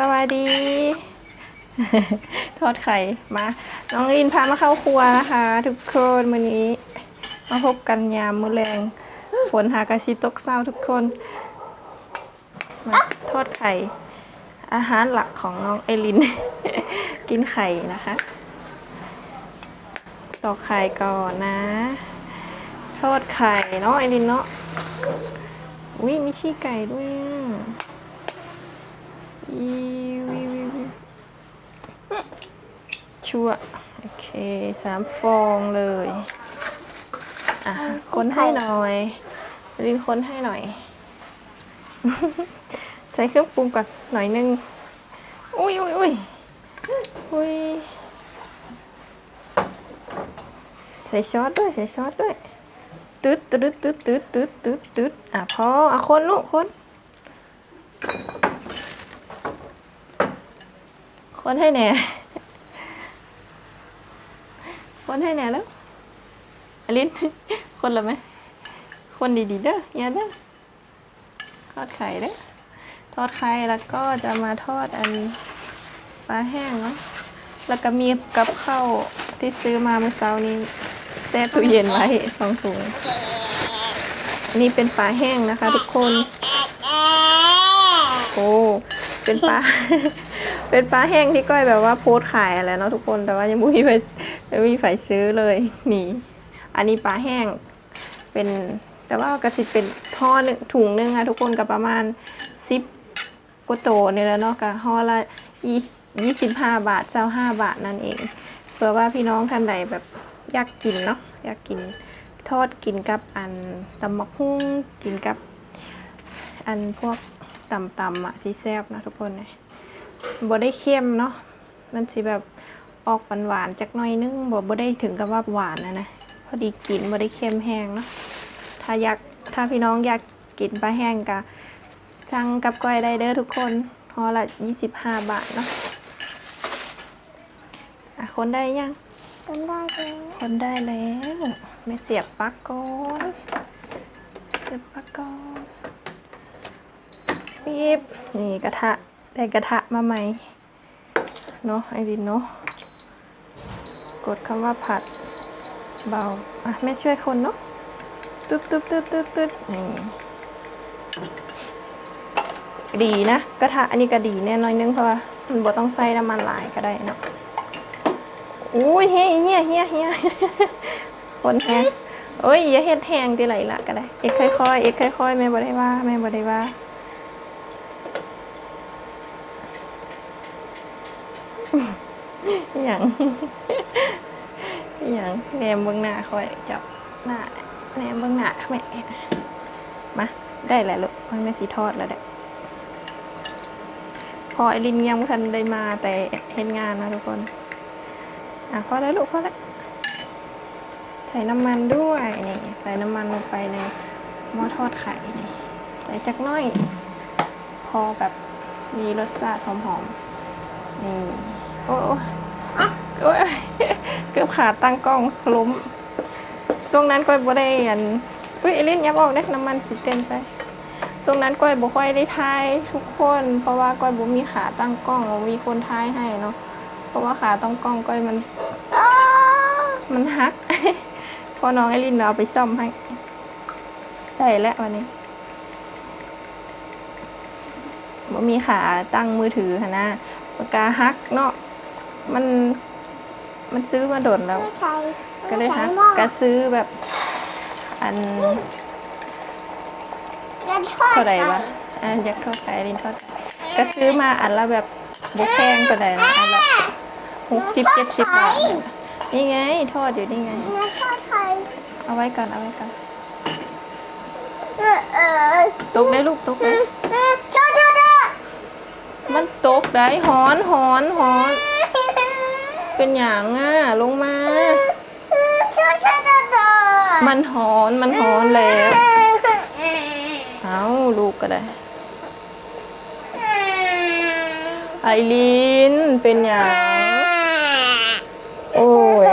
สวัสดี ทอดไข่มา น้องลินพามาเข้าครัวนะคะ ทุกคนวันนี้ มาพบกันยามมื้อแรงฝนหากระชิตกเศร้าทุกคนมาทอดไข่ อาหารหลักของน้องไอริน กินไข่นะคะตอกไข่ก่อนนะ ทอดไข่เนาะไอรินเนาะอุ้ยมีขี้ไก่ด้วยอะ อีวิววิววิวชั่วโอเคสามฟองเลย อะ คนให้หน่อยลินคนให้หน่อย ใช้เครื่องปรุงก่อนหน่อยนึง อุ้ยอุ้ยอุ้ยอุ้ยใส่ซอสด้วยใส่ซอสด้วยตึ๊ดตึ๊ดตึ๊ดตึ๊ดตึ๊ดตึ๊ดตึ๊ดอะพออะคนลูกคน คนให้แหน่คนให้แหน่แล้วอลินคนละไหมคนดีๆเด้ออย่าเด้อทอดไข่เด้อทอดไข่แล้วก็จะมาทอดอันปลาแห้งเนาะแล้วก็มีกับข้าวที่ซื้อมาเมื่อเช้านี้แช่ตู้เย็นไว้สองถุงนนี้เป็นปลาแห้งนะคะ ทุกคน โอ้ เป็นปลา เป็นปลาแห้งที่ก้อยแบบว่าโพสขายอะไรเนาะทุกคนแต่ว่ายังไม่มีใครไม่มีใครซื้อเลยนี่ อันนี้ปลาแห้งเป็นแต่ว่ากระสิเป็นท่อหนึ่งถุงหนึงอะทุกคนกับประมาณสิบกว่าโตเนี่ยแล้วเนาะกับห่อละยี่สิบห้าบาทเจ้าห้าบาทนั่นเองเผื่อว่าพี่น้องท่านใดแบบอยากกินเนาะอยากกินทอดกินกับอันตำมักหุ่งกินกับอันพวกตำตำๆอะสีแซบนะทุกคนเนี่ย บ่ได้เค็มเนาะมันสิแบบออกหวานๆจักหน่อยนึงบ่บ่ได้ถึงกับว่าหวานนะนะพอดีกินบ่ได้เค็มแห้งเนาะถ้าอยากถ้าพี่น้องอยากกินปลาแห้งกะจังกับก้อยได้เด้อทุกคนห่อละ 25 บาทเนาะอะคนได้ยังจำได้เลยคนได้แล้วแม่เสียบปลั๊กก่อนเสียบปลั๊กก่อนปีบนี่กระทะ ได้กระทะมาใหม่เนาะไอรินเนาะกดคำว่าผัดเบาอะแม่ช่วยคนเนาะตึ๊บตึ๊บตึ๊บตึ๊บตึ๊บนี่ดีนะกระทะอันนี้ก็ดีแน่นอยนึงเพราะว่ามันบ่ต้องใส่น้ำมันหลายก็ได้เนาะอุ้ยเฮียเฮียเฮียเฮียคนแฮงโอ้ยอย่าเฮ็ดแหงที่ไหลละก็ได้เอ็กค่อยๆเอ็กค่อยๆแม่บ่ได้ว่าแม่บ่ได้ว่า อย่างอย่างแหนมเบื้องหน้าค่อยจับหน้าแหนมเบื้องหน้าแม่มาได้แล้วลูกแม่สีทอดแล้วแหละพอไอรินยังบ่ทันได้มาแต่เห็นงานนะทุกคนอะพอแล้วลูกพอแล้วใส่น้ำมันด้วยนี่ใส่น้ำมันลงไปในหม้อทอดไข่นี่ใส่จักน้อย พอแบบมีรสชาติหอมๆนี่ โอ้โอ้ยเกือบขาดตั้งกล้องล้มช่วงนั้นก้อยบ่ได้อันอุ้ยเอลินยับออกได้น้ำมันสิเต็มใส่ช่วงนั้นก้อยบ่ค่อยได้ทายทุกคน เพราะว่าก้อยบ่มีขาตั้งกล้องมีคนทายให้เนาะเพราะว่าขาตั้งกล้องก้อยมันมันหักพอน้องไอรินเอาไปซ่อมให้ได้แล้ววันนี้บ่มีขาตั้งมือถือหนนะปากกาฮักเนาะ มัน มันซื้อมาโดนแล้ว ไม่ใช่ก็เลยฮักไม่ใช่หม้อก็ซื้อแบบ อันแล้วทอดเท่าไหร่ไก่วะอันอยากทอดไก่ไอรินทอดไก่ก็ซื้อมาอันละแบบบุแพงตัวใดนะอันละหกสิบเจ็ดสิบบาทเนี่ยนี่ไง ทอดอยู่นี่ไงแล้วทอดไข่เอาไว้ก่อนเอาไว้ก่อนเออเออตกได้ลูกตกได้เออทอดทอดทอดมันตกได้หอนหอนหอน เป็นอย่างอะลงมาทอดทอดทอดทอดมันหอนมันหอนแล้ว เอาลูกก็ได้ ไอรินเป็นอย่าง โอ้ย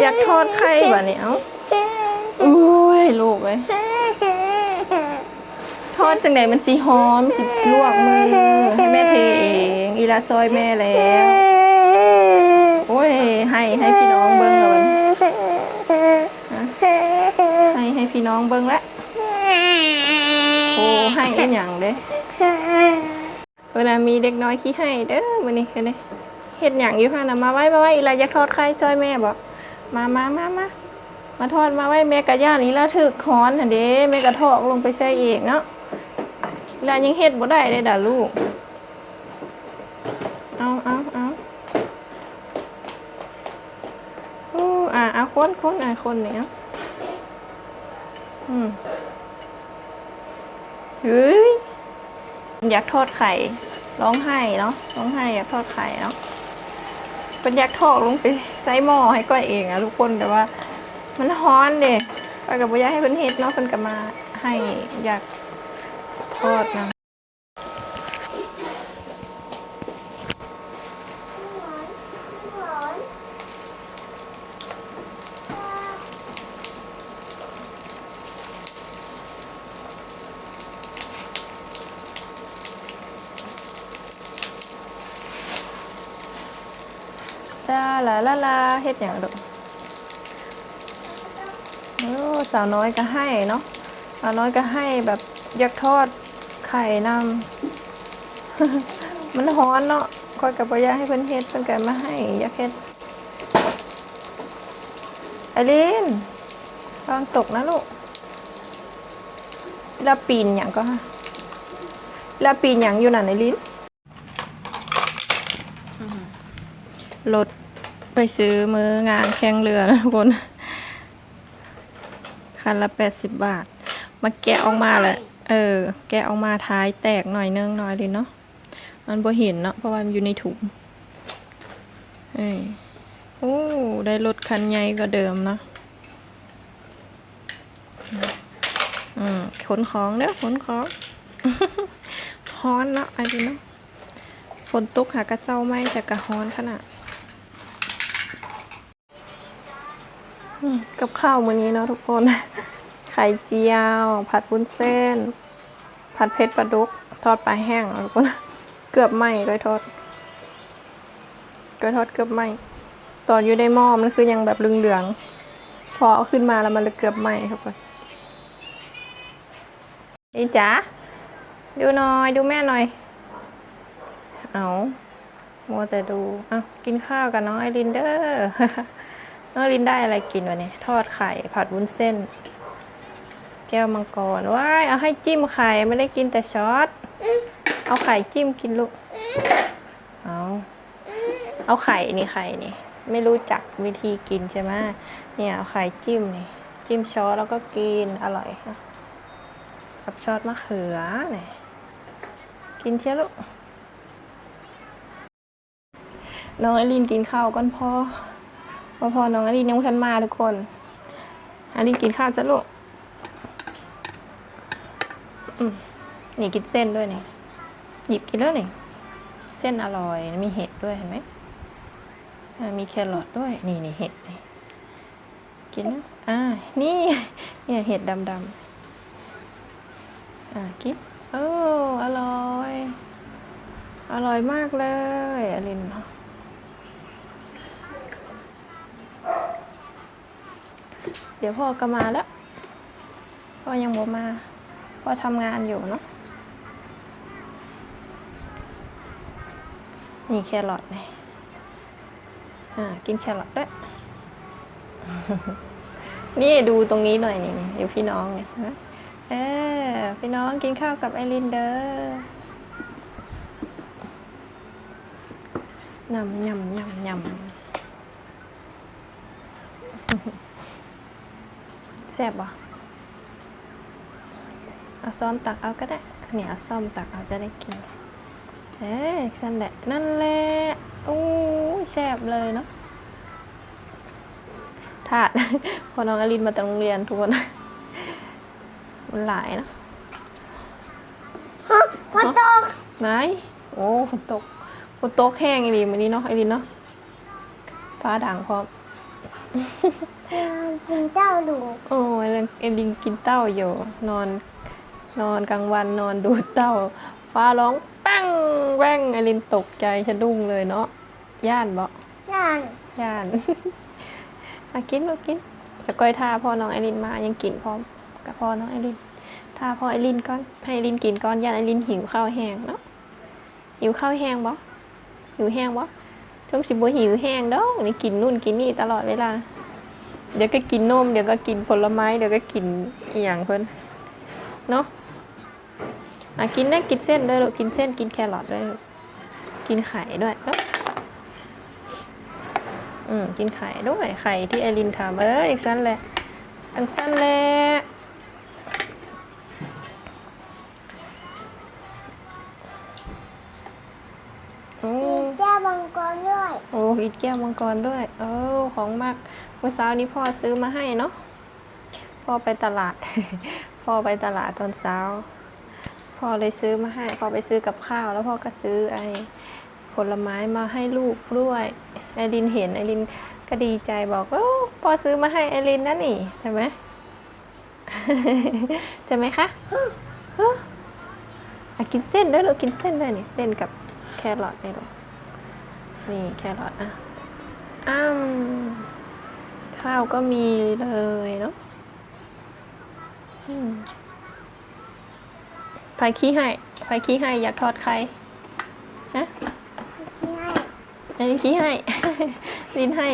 อยากทอดไข่บ่เนี่ย อ้าโอ้ยลูกเอ้ยทอดจังไหนมันสีหอมสิลวกมือให้แม่เทเองอีลาซอยแม่แล้วโอ้ยให้ให้พี่น้องเบิ้งเลยให้ให้พี่น้องเบิ้งละโอ้ให้อีหยังเด้เวลามีเด็กน้อยขี้ให้เด้อมื้อนี้เฮ็ดเด้เฮ็ดหยังอยู่หั่นน่ะมาไว้มาไว้อีลาอยากทอดไข่ซอยแม่บ่มามามามามาทอดมาไว้แม่กะย่านอีลาถึกคอนหั่นเด้แม่กะทอกลงไปใส่เองเนาะ อีลายังเฮ็ดบ่ได้เลยด่าลูก เอาเอาเอาอู้อะเอาคนคนอะคนเนี่ยอืมเฮ้ยอยากทอดไข่ร้องไห้เนาะร้องไห้อยากทอดไข่เนาะเป็นอยากทอดลงไปใส่หม้อให้ก้อยเองอะทุกคนแต่ว่า มันฮ้อนเด็กก้อยกับบ่อยาให้เพิ่นเฮ็ดเนาะเพิ่นก็มาให้อยาก อดนะลาลาลาลาเฮ็ดหยังดอกโอ้สาวน้อยก็ให้เนาะสาวน้อยก็ให้แบบอยากทอด ข่นำมันร้อนเนาะคอยกับบ่อยาให้เพิ่นเฮ็ดเพิ่นก็มาให้อยากเฮ็ดไอรินระวังตกนะลูกลาปีนหยังก็ฮะลาปีนหยังอยู่นั่นไอรินรถไปซื้อมืองานแข่งเรือนะทุกคน คันละแปดสิบบาท มาแกะออกมาแหละ เออ แกะออกมาท้ายแตกหน่อยเนึงหน่อยเลยเนาะ มันบ่เห็นเนาะเพราะว่ามันอยู่ในถุงเอ้โอ้ ได้รถคันใหญ่กว่าเดิมเนาะ อืมขนของเด้อขนของฮ้อนเนาะอันนี้เนาะ ฝนตกหากระเซ้าไหมแต่กระฮ้อนขนาดกับข้าวมื้อนี้เนาะทุกคน ไข่เจียว ผัดวุ้นเส้น ผัดเผ็ดปลาดุก ทอดปลาแห้งเกือบไหม้ก้อยทอดก้อยทอดเกือบไหม้ตอนอยู่ในหม้อมันคือยังแบบเหลืองๆพอเอาขึ้นมาแล้วมันเลยเกือบไหม้ทุกคนนี่จ๋าดูหน่อยดูแม่หน่อย เอามัวแต่ดูเอากินข้าวกับน้องไอรินเดอร์น้องไอรินได้อะไรกินวะเนี่ยทอดไข่ผัดวุ้นเส้น แก้วมังกรว้ายเอาให้จิ้มไข่ไม่ได้กินแต่ช็อตเอาไข่จิ้มกินลูกเอาเอาไข่นี่ไข่นี่ ไม่รู้จักวิธีกินใช่ไหมเนี่ยเอาไข่จิ้มนี่จิ้มช้อนแล้วก็กินอร่อยค่ะกับซอสมะเขือเนี่ยกินเชียวลูกน้องอรินกินข้าวก่อนพ่อพอพอน้องอรินยังไม่ทันมาทุกคนอรินกินข้าวจ้ะลูก นี่กินเส้นด้วยนี่หยิบกินแล้วนี่เส้นอร่อย มีเห็ดด้วยเห็นไหมมีแครอทด้วย นี่นี่เห็ดนี่กินนะอ่า นี่เนี่ยเห็ดดำดำๆอ่ากินโอ้อร่อย อร่อยมากเลยอลินเนาะเดี๋ยวพ่อก็มาแล้วพ่อยังบ่มา อทำงานอยู่เนาะนี่แครอทนี่อ่ากินแครอทด้วยนี่ดูตรงนี้หน่อยนี่นี่เดี๋ยวพี่น้องนี่นะเออพี่น้องกินข้าวกับไอรินเด้อนำยำยำยำแซ่บบ่ เอาซ้อมตักเอาก็ได้เนี่ยเอาซ่อมตักเอาจะได้กินเอ๊ะนั่นแหละนั่นแหละอู้ยแซ่บเลยเนาะถาดพอน้องอลินมาจากโรงเรียนทุกคนมันหลายนะฮะพอตกไหนโอ้ฝนตกฝนตกแห้งอีหลีมื้อนี้เนาะไอรินเนาะฟ้าด่างพร้อมกินเจ้าดูโอ้ยเอลินกินเต้าอยู่นอน นอนกลางวันนอนดูดเต้าฟ้าร้องปังแว่งไอรินตกใจสะดุ้งเลยเนาะย่านบอกย่านย่านอากินลูกกินจะก้อยทาพ่อน้องไอรินมายังกินพร้อมกับพ่อน้องไอรินทาพ่อไอรินก่อนให้ไอรินกินก่อนย่านไอรินหิวข้าวแห้งเนาะหิวข้าวแห้งบ่หิวแห้งบ่ช่วงสิบ่หิวแห้งดอกนี่กินนู่นกินนี่ตลอดเวลา เดี๋ยวก็กินนมเดี๋ยวก็กินผลไม้เดี๋ยวก็กินอีหยังเพิ่นเนาะ อะกินนะกินเส้นด้วยลูกกินเส้นกินแครอทด้วยลูกกินไข่ด้วยเนาะอืมกินไข่ด้วยไข่ที่ไอรินทำเอ้ยอีกสั้นแหละอันสั้นแหละโอ้มีแก้วมังกรด้วยโอ้กินแก้วมังกรด้วยเออของมากเมื่อเช้านี้พ่อซื้อมาให้เนาะพ่อไปตลาด พ่อไปตลาดตอนเช้า พ่อเลยซื้อมาให้พ่อไปซื้อกับข้าว แล้วพ่อก็ซื้อไอ้ผลไม้มาให้ลูกด้วยไอรินเห็นไอรินก็ดีใจบอกโอ้พ่อซื้อมาให้ไอรินนะนี่ใช่ไหมใช่ไหมคะอะกินเส้นด้วยลูกกินเส้นด้วยนี่เส้นกับแครอทนี่ลูกนี่แครอทอะอ้ามข้าวก็มีเลยเนาะ อืมไฟขี้ให้ไฟขี้ให้ อยากทอดไข่ฮะที่ให้อันนี้ขี้ให้ ลินให้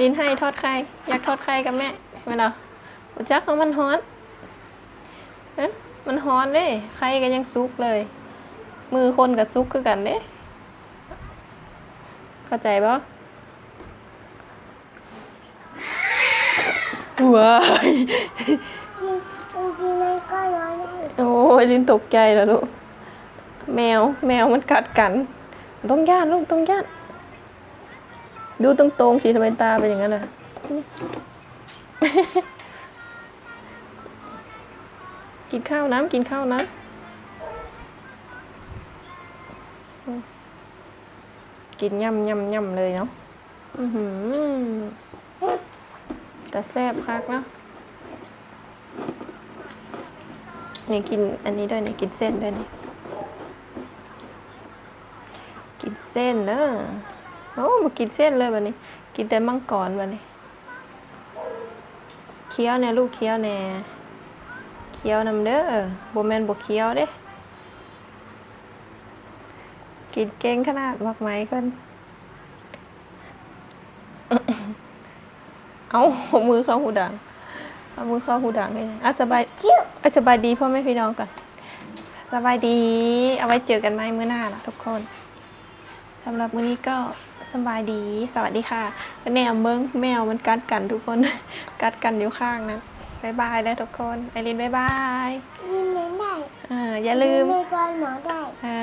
ลินให้ทอดไข่อยากทอดไข่กับแม่ไม่หรออุจักของมันฮ้อนเอ๊ะมันฮ้อนเด้ไข่ก็ยังซุกเลย มือคนกับซุกคือกันเด้เข้าใจปะว้าย ยลินตกใจแล้วลูก แมวแมวมันกัดกัน ต้องย่านลูกต้องย่านดูตรงๆสิทำไมตาเป็นอย่างนั้นอะกินข้าวน้ำกินข้าวน้ำกินย่ำย่ำย่ำเลยเนาะแต่แซ่บคักเนาะ นี่กินอันนี้ด้วยนี่กินเส้นด้วยนี่กินเส้นเนอะโอ้มากินเส้นเลยวันนี้ กินแต่มังกรวันนี้ เคี้ยวแน่ลูกเคี้ยวแน่เคี้ยวนำเด้อโบแมนบเคี้ยวเด้ กินเก่งขนาดมากไหมคนเอามือเข้าหูดัง เอามือเข้าหูดังเลยอะสบายชิ้วอะสบายดีพ่อแม่พี่น้องก่อนสบายดี เอาไว้เจอกันไหมมื้อหน้าละทุกคนสำหรับมื้อนี้ก็สบายดี สวัสดีค่ะแนวเมืองแมวมันกัดกันทุกคน กัดกันอยู่ข้างนะบายบายแล้วทุกคนไอรินบายบายยิ้มเม้นได้อ่าอย่าลืมยิ้ไม่ก่อนหมอได้อ่า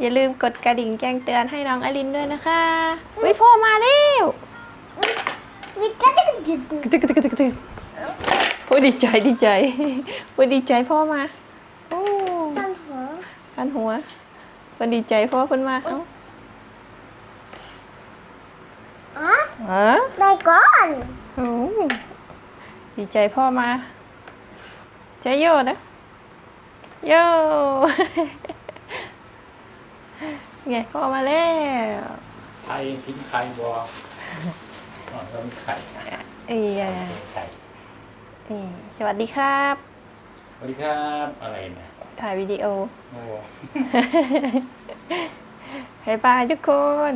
อย่าลืมกดกระดิ่งแจ้งเตือนให้น้องไอรินด้วยนะคะวิพ่อมาแล้ววิกก็จะจุดกระตึกกระตึกกระตึกกระตึก โอ้ยดีใจดีใจโอ้ยดีใจพ่อมาโอ้ต้นหัวพันหัวเพิ่นดีใจเพราะว่าเพิ่นมาเอ้าอะฮะไปก่อนโอ้ดีใจพ่อมาใจโยนะโยไงพ่อมาแล้วไข่ทิ้งไข่บัวอ๋อแล้วมีไข่เอ้ยไข่ เอ้ยสวัสดีครับ สวัสดีครับ อะไรเนี่ยถ่ายวิดีโอ โอ้ ให้บายทุกคน